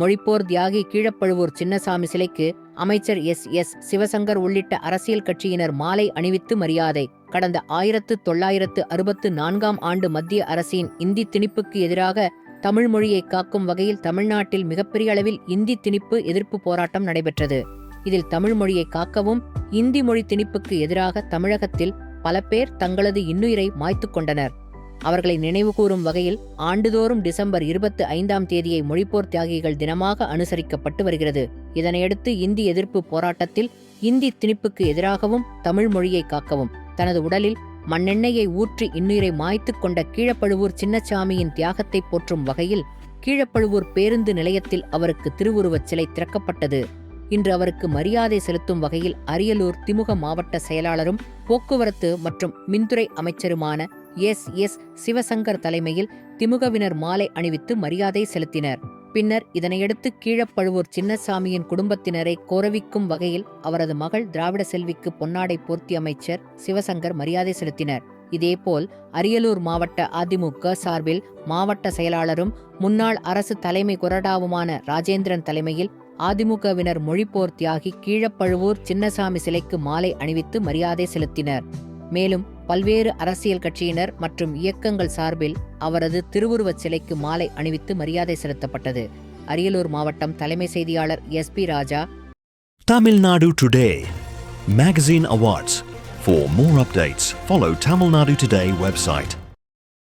மொழிப்போர் தியாகி கீழப்பழுவூர் சின்னசாமி சிலைக்கு அமைச்சர் எஸ். எஸ். சிவசங்கர் உள்ளிட்ட அரசியல் கட்சியினர் மாலை அணிவித்து மரியாதை. கடந்த ஆயிரத்து தொள்ளாயிரத்து அறுபத்து நான்காம் ஆண்டு மத்திய அரசின் இந்தி திணிப்புக்கு எதிராக தமிழ் மொழியை காக்கும் வகையில் தமிழ்நாட்டில் மிகப்பெரிய அளவில் இந்தி திணிப்பு எதிர்ப்பு போராட்டம் நடைபெற்றது. இதில் தமிழ் மொழியை காக்கவும் இந்தி மொழி திணிப்புக்கு எதிராக தமிழகத்தில் பல பேர் தங்களது இன்னுயிரை மாய்த்து கொண்டனர். அவர்களை நினைவுகூரும் வகையில் ஆண்டுதோறும் டிசம்பர் இருபத்தி ஐந்தாம் தேதியை மொழிப்போர் தியாகிகள் தினமாக அனுசரிக்கப்பட்டு வருகிறது. இதனையடுத்து இந்தி எதிர்ப்பு போராட்டத்தில் இந்தி திணிப்புக்கு எதிராகவும் தமிழ் மொழியை காக்கவும். தனது உடலில் மண்ணெண்ணெயை ஊற்றி இன்னுயிரை மாய்த்து கொண்ட கீழப்பழுவூர் சின்னசாமியின் தியாகத்தை போற்றும் வகையில் கீழப்பழுவூர் பேருந்து நிலையத்தில் அவருக்கு திருவுருவச் சிலை திறக்கப்பட்டது. இன்று அவருக்கு மரியாதை செலுத்தும் வகையில் அரியலூர் திமுக மாவட்ட செயலாளரும் போக்குவரத்து மற்றும் மின்துறை அமைச்சருமான எஸ் எஸ் சிவசங்கர் தலைமையில் திமுகவினர் மாலை அணிவித்து மரியாதை செலுத்தினர். பின்னர் இதனையடுத்து கீழப்பழுவூர் சின்னசாமியின் குடும்பத்தினரை கோரவிக்கும் வகையில் அவரது மகள் திராவிட செல்விக்கு பொன்னாடை போர்த்தி அமைச்சர் சிவசங்கர் மரியாதை செலுத்தினர். இதேபோல் அரியலூர் மாவட்ட அதிமுக சார்பில் மாவட்ட செயலாளரும் முன்னாள் அரசு தலைமை கொறடாவுமான ராஜேந்திரன் தலைமையில் அதிமுகவினர் மொழிப்போர் தியாகி கீழப்பழுவூர் சின்னசாமி சிலைக்கு மாலை அணிவித்து மரியாதை செலுத்தினர். மேலும் பல்வேறு அரசியல் கட்சியினர் மற்றும் இயக்கங்கள் சார்பில் அவரது திருவுருவச் சிலைக்கு மாலை அணிவித்து மரியாதை செலுத்தப்பட்டது. அரியலூர் மாவட்டம் தலைமை செய்தியாளர் S P Raja. Tamil Nadu today magazine awards for For more updates, follow Tamil Nadu Today website.